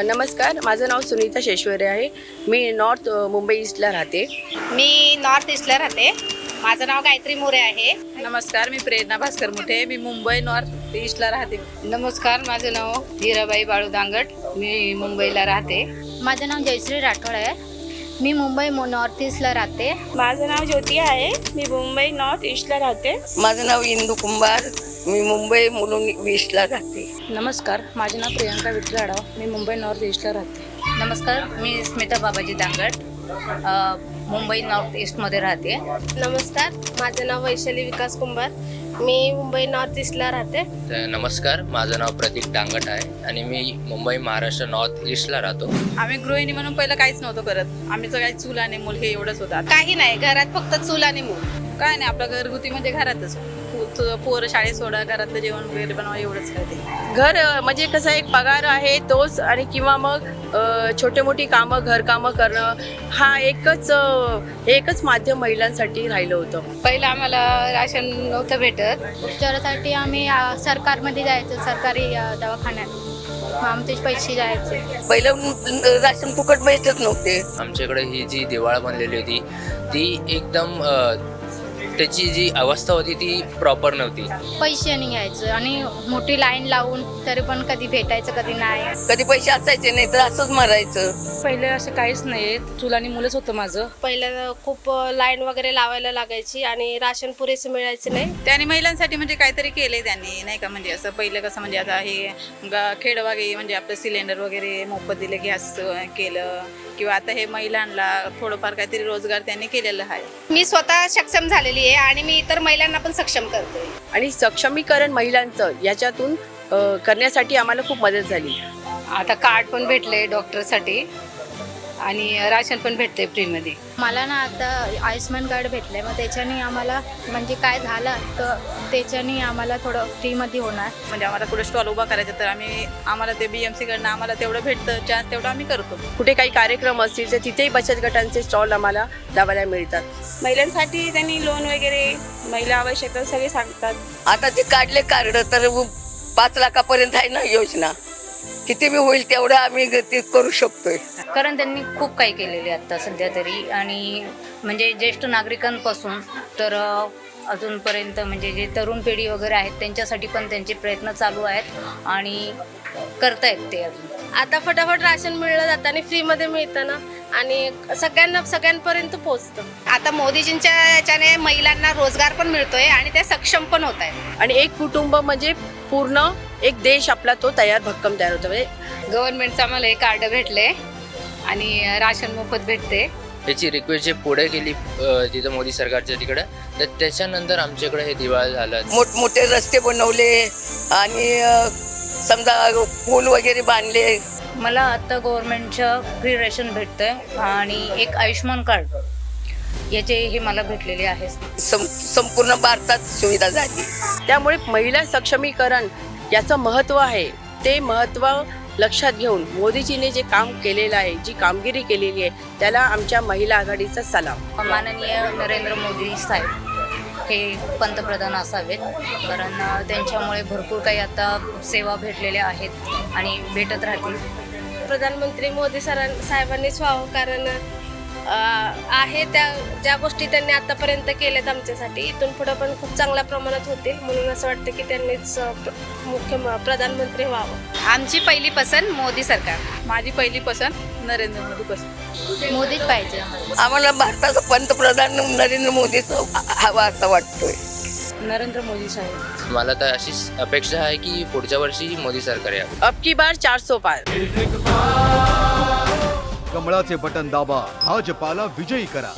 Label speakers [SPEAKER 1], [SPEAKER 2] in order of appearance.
[SPEAKER 1] नमस्कार माझं नाव सुनीता शेश्वरे आहे. मी नॉर्थ मुंबई ईस्टला राहते.
[SPEAKER 2] मी नॉर्थ ईस्टला राहते. माझं नाव गायत्री मोरे आहे.
[SPEAKER 3] नमस्कार मी प्रेरणा भास्कर मुठे. मी मुंबई नॉर्थ ईस्टला राहते.
[SPEAKER 2] नमस्कार माझं नाव हिराबाई बाळू दांगट. मी मुंबईला राहते.
[SPEAKER 4] माझं नाव जयश्री राठोड आहे. मी मुंबई मो- नॉर्थ ईस्टला राहते.
[SPEAKER 5] माझं नाव ज्योती आहे. मी मुंबई नॉर्थ ईस्टला राहते.
[SPEAKER 1] माझं नाव इंदू कुंभार. मी मुंबई मुलुंड ईस्टला राहते.
[SPEAKER 3] नमस्कार माझे नाव प्रियांका विठ्ठल आढाव मी मुंबई नॉर्थ ईस्टला राहते.
[SPEAKER 2] नमस्कार मी स्मिता बाबाजी दांगट अ, मुंबई नॉर्थ ईस्टमध्ये राहते.
[SPEAKER 5] नमस्कार माझं नाव वैशाली विकास कुंभार. मी मुंबई नॉर्थ ईस्टला राहते.
[SPEAKER 6] तर नमस्कार माझं नाव प्रतीक डांगट आहे. आणि मी मुंबई महाराष्ट्र नॉर्थ ईस्टला राहतो.
[SPEAKER 3] आम्ही गृहिणी म्हणून पहिलं काहीच नव्हतं करत. आम्ही काही चूल आणि मूल हे एवढंच होतं. आता
[SPEAKER 2] काही नाही घरात फक्त चूल आणि मूल.
[SPEAKER 3] काय नाही आपलं घरगुती म्हणजे घरातच. पो- त- पोरं शाळेत सोडा घरातलं जेवण वगैरे बनवा एवढंच करते
[SPEAKER 1] घर म्हणजे कसं एक पगार आहे तोच आणि किंवा मग छोटे मोठी कामं घरकामं करणं हा एकच एकच माध्यम महिलांसाठी राहिलं होतं.
[SPEAKER 2] पहिलं आम्हाला राशन नव्हतं भेटत.
[SPEAKER 4] उपचारासाठी आम्ही सरकारमध्ये जायचं सरकारी दवाखान्यात. आमचे पैसे जायचे.
[SPEAKER 1] पहिलं राशन फुकट भेटत नव्हते.
[SPEAKER 6] आमच्याकडे ही जी दिवाळ बनलेली होती ती एकदम त्याची जी अवस्था होती ती प्रॉपर नव्हती.
[SPEAKER 4] पैसे नाही घ्यायचं आणि मोठी लाईन लावून तरी पण कधी भेटायचं कधी नाही.
[SPEAKER 1] कधी पैसे असायचे नाही तर असंच मरायचं.
[SPEAKER 3] पहिले असं काहीच नाही चूल आणि मुलंच होतं माझं.
[SPEAKER 5] पहिलं खूप लाईन वगैरे लावायला लागायची आणि राशन पुरेसे मिळायचे नाही.
[SPEAKER 3] त्याने महिलांसाठी म्हणजे काहीतरी केलंय त्यांनी नाही का? म्हणजे असं पहिलं कसं म्हणजे आता हे ग- खेडवागे म्हणजे आपलं सिलेंडर वगैरे मोफत दिले गॅस केलं. किंवा आता हे महिलांना थोडंफार काहीतरी रोजगार त्यांनी केलेलं आहे.
[SPEAKER 2] मी स्वतः सक्षम झालेली आहे आणि मी इतर महिलांना पण सक्षम करते.
[SPEAKER 1] आणि सक्षमीकरण महिलांचं याच्यातून करण्यासाठी आम्हाला खूप मदत झाली.
[SPEAKER 2] आता कार्ड पण भेटले डॉक्टरसाठी. आणि राशन पण भेटते फ्रीमध्ये.
[SPEAKER 4] मला ना आता आयुष्यमान कार्ड भेटलंय. मग त्याच्याने आम्हाला म्हणजे काय झालं तर त्याच्याने आम्हाला थोडं फ्रीमध्ये होणार.
[SPEAKER 3] म्हणजे आम्हाला कुठे स्टॉल उभा करायचा तर आम्ही आम्हाला ते बी एम सीकडनं आम्हाला तेवढं भेटतं चान्स तेवढं आम्ही करतो.
[SPEAKER 1] कुठे काही कार्यक्रम असतील तर तिथेही बचत गटांचे स्टॉल आम्हाला लावायला मिळतात.
[SPEAKER 5] महिलांसाठी त्यांनी लोन वगैरे महिला आवश्यकता सगळे सांगतात.
[SPEAKER 1] आता ते काढले कार्ड तर पाच लाखापर्यंत आहे ना योजना. किती बी होईल तेवढं आम्ही ते करू शकतोय.
[SPEAKER 7] कारण त्यांनी खूप काही केलेले आता सध्या तरी. आणि म्हणजे ज्येष्ठ नागरिकांपासून तर अजूनपर्यंत म्हणजे जे तरुण पिढी वगैरे आहेत त्यांच्यासाठी पण त्यांचे प्रयत्न चालू आहेत आणि करतायत ते अजून.
[SPEAKER 5] आता फटाफट राशन मिळलं जातं आणि फ्रीमध्ये मिळतं ना. आणि सगळ्यांना सगळ्यांपर्यंत पोहोचतं.
[SPEAKER 2] आता मोदीजींच्या याच्याने महिलांना रोजगार पण मिळतोय आणि ते सक्षम पण होत आहेत.
[SPEAKER 1] आणि एक कुटुंब म्हणजे पूर्ण एक देश आपला तो तयार भक्कम तयार होतो. म्हणजे
[SPEAKER 2] गव्हर्नमेंटचं आम्हाला हे कार्ड भेटले आणि राशन मोफत भेटते.
[SPEAKER 6] त्याची रिक्वेस्ट जे पुढे गेली तिथं मोदी सरकारच्या तिकडं तर त्याच्यानंतर आमच्याकडे हे दिवाळ झालं.
[SPEAKER 1] मोठमोठे रस्ते बनवले आणि समजा पूल वगैरे बांधले.
[SPEAKER 7] मला आता गव्हर्नमेंटच्या फ्री रेशन भेटतंय आणि एक आयुष्यमान कार्ड. याचे हे मला भेटलेले आहे.
[SPEAKER 1] संपूर्ण भारतात सुविधा झाली. त्यामुळे महिला सक्षमीकरण याचं महत्त्व आहे. ते महत्त्व लक्षात घेऊन मोदीजीने जे काम केलेलं आहे जी कामगिरी केलेली आहे त्याला आमच्या महिला आघाडीचा सलाम.
[SPEAKER 7] माननीय नरेंद्र मोदी साहेब हे पंतप्रधान असावेत. कारण त्यांच्यामुळे भरपूर काही आता सेवा भेटलेल्या आहेत आणि भेटत राहतील.
[SPEAKER 5] प्रधानमंत्री मोदी सरां साहेबांनीच व्हावं कारण आहे त्या ज्या गोष्टी त्यांनी आतापर्यंत केल्यात आमच्यासाठी इथून पुढे पण खूप चांगल्या प्रमाणात होतील. म्हणून असं वाटतं की त्यांनीच मुख्य प्रधानमंत्री व्हावं.
[SPEAKER 2] आमची पहिली पसंत मोदी सरकार.
[SPEAKER 3] माझी पहिली पसंत नरेंद्र मोदी पसंत.
[SPEAKER 4] मोदीच पाहिजे. आम्हाला.
[SPEAKER 1] आम्हाला भारताचं पंतप्रधान नरेंद्र मोदीच हवा असं वाटतोय.
[SPEAKER 3] नरेंद्र मोदी साहेब.
[SPEAKER 6] मला तर अशीच अपेक्षा आहे की पुढच्या वर्षी मोदी सरकार यावं.
[SPEAKER 1] अब की बार चार सो पार.
[SPEAKER 8] कमळाचे बटन दाबा. भाजपाला विजयी करा.